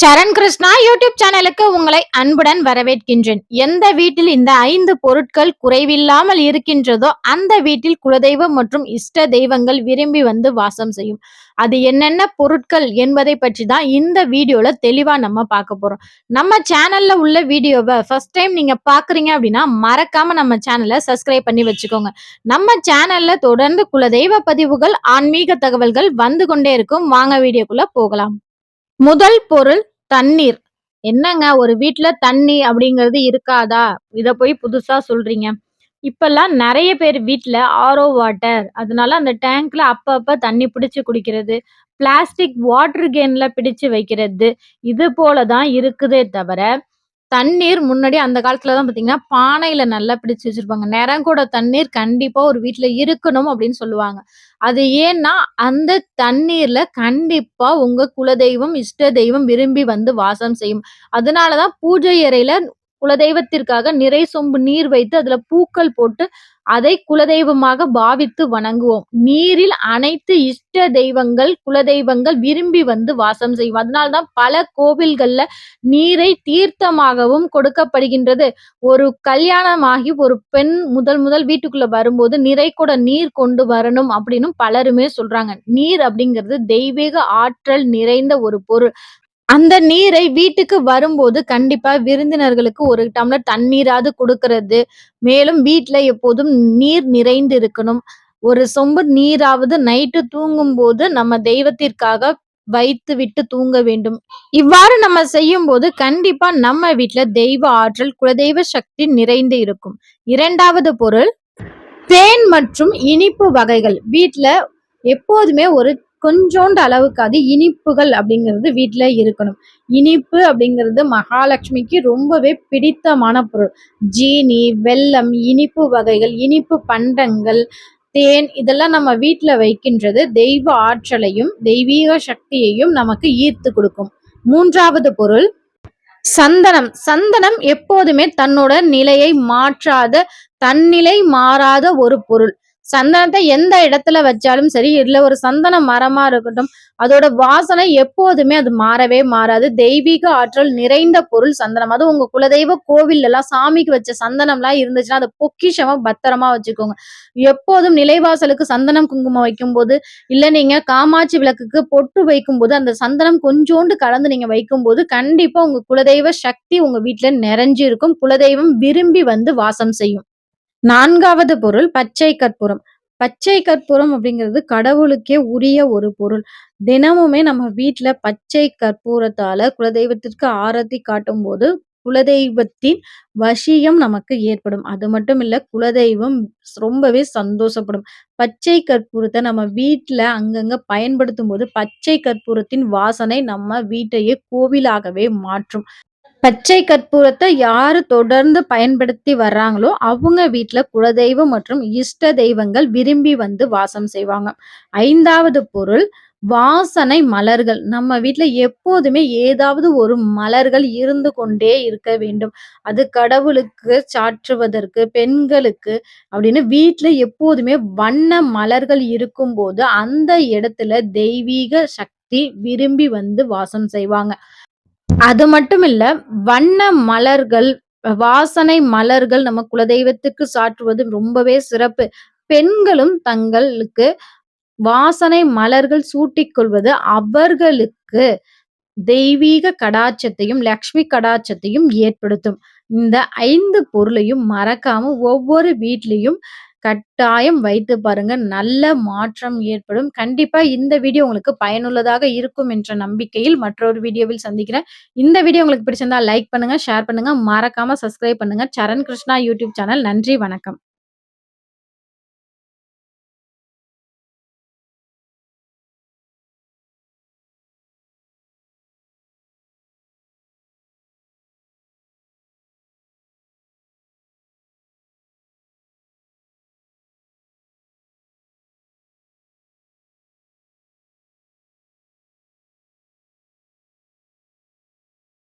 சரண் Krishna YouTube சேனலுக்கு உங்களை அன்புடன் வரவேற்கின்றேன். எந்த வீட்டில் இந்த ஐந்து பொருட்கள் குறைவில்லாமல் இருக்கின்றதோ அந்த வீட்டில் குலதெய்வம் மற்றும் இஷ்ட தெய்வங்கள் விரும்பி வந்து வாசம் செய்யும். அது என்னென்ன பொருட்கள் என்பதை பற்றி தான் இந்த வீடியோல தெளிவா நம்ம பார்க்க போறோம். நம்ம சேனல்ல உள்ள வீடியோவை ஃபர்ஸ்ட் டைம் நீங்க பாக்குறீங்க அப்படின்னா மறக்காம நம்ம சேனலை சப்ஸ்கிரைப் பண்ணி வச்சுக்கோங்க. நம்ம சேனல்ல தொடர்ந்து குலதெய்வ பதிவுகள் ஆன்மீக தகவல்கள் வந்து கொண்டே இருக்கும். வாங்க வீடியோக்குள்ள போகலாம். முதல் பொருள் தண்ணீர். என்னங்க ஒரு வீட்ல தண்ணி அப்படிங்கிறது இருக்காதா? இத போய் புதுசா சொல்றீங்க. இப்பெல்லாம் நிறைய பேர் வீட்ல ஆரோ வாட்டர் அதனால அந்த டேங்க்ல அப்பப்ப தண்ணி பிடிச்சு குடிக்கிறது. பிளாஸ்டிக் வாட்டர் கேன்ல பிடிச்சு வைக்கிறது. இது போல தான் இருக்குதே தவிர தண்ணீர் முன்னாடி அந்த காலத்துல தான் பாத்தீங்கன்னா பானையில நல்லா பிடிச்சு வச்சிருப்பாங்க. நிறங்கூட தண்ணீர் கண்டிப்பா ஒரு வீட்டுல இருக்கணும் அப்படின்னு சொல்லுவாங்க. அது ஏன்னா அந்த தண்ணீர்ல கண்டிப்பா உங்க குலதெய்வம் இஷ்ட தெய்வம் விரும்பி வந்து வாசம் செய்யும். அதனாலதான் பூஜை அறையில குலதெய்வத்திற்காக நிறை சொம்பு நீர் வைத்து அதுல பூக்கள் போட்டு அதை குலதெய்வமாக பாவித்து வணங்குவோம். நீரில் அனைத்து இஷ்ட தெய்வங்கள் குலதெய்வங்கள் விரும்பி வந்து வாசம் செய்யும் அதனால்தான் பல கோவில்கள்ல நீரை தீர்த்தமாகவும் கொடுக்கப்படுகின்றது. ஒரு கல்யாணமாகி ஒரு பெண் முதல் முதல் வீட்டுக்குள்ள வரும்போது நிறை கூட நீர் கொண்டு வரணும் அப்படின்னு பலருமே சொல்றாங்க. நீர் அப்படிங்கிறது தெய்வீக ஆற்றல் நிறைந்த ஒரு பொருள். அந்த நீரை வீட்டுக்கு வரும்போது கண்டிப்பா விருந்தினர்களுக்கு ஒரு டம்ளர் தண்ணீராவது கொடுக்கறது மேலும் வீட்டுல எப்போதும் நீர் நிறைந்து இருக்கணும். ஒரு சொம்பு நீராவது நைட்டு தூங்கும்போது நம்ம தெய்வத்திற்காக வைத்து விட்டு தூங்க வேண்டும். இவ்வாறு நம்ம செய்யும்போது கண்டிப்பா நம்ம வீட்டுல தெய்வ ஆற்றல், குலதெய்வ சக்தி நிறைந்து இருக்கும். இரண்டாவது பொருள் தேன் மற்றும் இனிப்பு வகைகள். வீட்டுல எப்போதுமே ஒரு கொஞ்சோண்டு அளவுக்காவது இனிப்புகள் அப்படிங்கிறது வீட்டில் இருக்கணும். இனிப்பு அப்படிங்கிறது மகாலட்சுமிக்கு ரொம்பவே பிடித்தமான பொருள். ஜீனி வெல்லம் இனிப்பு வகைகள் இனிப்பு பண்டங்கள் தேன் இதெல்லாம் நம்ம வீட்டில் வைக்கின்றது தெய்வ ஆற்றலையும் தெய்வீக சக்தியையும் நமக்கு ஈர்த்து கொடுக்கும். மூன்றாவது பொருள் சந்தனம். சந்தனம் எப்போதுமே தன்னோட நிலையை மாற்றாத தன்னிலை மாறாத ஒரு பொருள். சந்தனத்தை எந்த இடத்துல வச்சாலும் சரி இல்லை ஒரு சந்தன மரமா இருக்கட்டும் அதோட வாசனை எப்போதுமே அது மாறவே மாறாது. தெய்வீக ஆற்றல் நிறைந்த பொருள் சந்தனம். அது உங்க குலதெய்வ கோவில் எல்லாம் சாமிக்கு வச்ச சந்தனம்லாம் இருந்துச்சுன்னா அதை பொக்கிஷமா பத்திரமா வச்சுக்கோங்க. எப்போதும் நிலைவாசலுக்கு சந்தனம் குங்குமம் வைக்கும் போது இல்லை நீங்க காமாட்சி விளக்குக்கு பொட்டு வைக்கும் போது அந்த சந்தனம் கொஞ்சோண்டு கலந்து நீங்க வைக்கும் போது கண்டிப்பா உங்க குலதெய்வ சக்தி உங்க வீட்டுல நிறைஞ்சு இருக்கும் குலதெய்வம் விரும்பி வந்து வாசம் செய்யும். நான்காவது பொருள் பச்சை கற்பூரம். பச்சை கற்பூரம் அப்படிங்கிறது கடவுளுக்கே உரிய ஒரு பொருள். தினமுமே நம்ம வீட்டுல பச்சை கற்பூரத்தால குலதெய்வத்திற்கு ஆரத்தி காட்டும் போது குலதெய்வத்தின் வசியம் நமக்கு ஏற்படும். அது மட்டும் இல்ல குலதெய்வம் ரொம்பவே சந்தோஷப்படும். பச்சை கற்பூரத்தை நம்ம வீட்டுல அங்கங்க பயன்படுத்தும் போது பச்சை கற்பூரத்தின் வாசனை நம்ம வீட்டையே கோவிலாகவே மாற்றும். பச்சை கற்பூரத்தை யாரு தொடர்ந்து பயன்படுத்தி வர்றாங்களோ அவங்க வீட்டுல குலதெய்வம் மற்றும் இஷ்ட தெய்வங்கள் விரும்பி வந்து வாசம் செய்வாங்க. ஐந்தாவது பொருள் வாசனை மலர்கள். நம்ம வீட்டுல எப்போதுமே ஏதாவது ஒரு மலர்கள் இருந்து கொண்டே இருக்க வேண்டும். அது கடவுளுக்கு சாற்றுவதற்கு பெண்களுக்கு அப்படின்னு வீட்டுல எப்போதுமே வண்ண மலர்கள் இருக்கும்போது அந்த இடத்துல தெய்வீக சக்தி விரும்பி வந்து வாசம் செய்வாங்க. அது மட்டும் இல்ல, வண்ண மலர்கள், வாசனை மலர்கள் நம்ம குலதெய்வத்துக்கு சாற்றுவது ரொம்பவே சிறப்பு. பெண்களும் தங்களுக்கு வாசனை மலர்கள் சூட்டிக் கொள்வது அவர்களுக்கு தெய்வீக கடாட்சத்தையும், லக்ஷ்மி கடாட்சத்தையும் ஏற்படுத்தும். இந்த ஐந்து பொருளையும் மறக்காம ஒவ்வொரு வீட்லயும் கட்டாயம் வைத்து பாருங்க. நல்ல மாற்றம் ஏற்படும். கண்டிப்பா இந்த வீடியோ உங்களுக்கு பயனுள்ளதாக இருக்கும் என்ற நம்பிக்கையில் மற்றொரு வீடியோவில் சந்திக்கிறேன். இந்த வீடியோ உங்களுக்கு பிடிச்சிருந்தா லைக் பண்ணுங்க, ஷேர் பண்ணுங்க. மறக்காம சப்ஸ்கிரைப் பண்ணுங்க. Charan Krishna YouTube channel. நன்றி, வணக்கம்.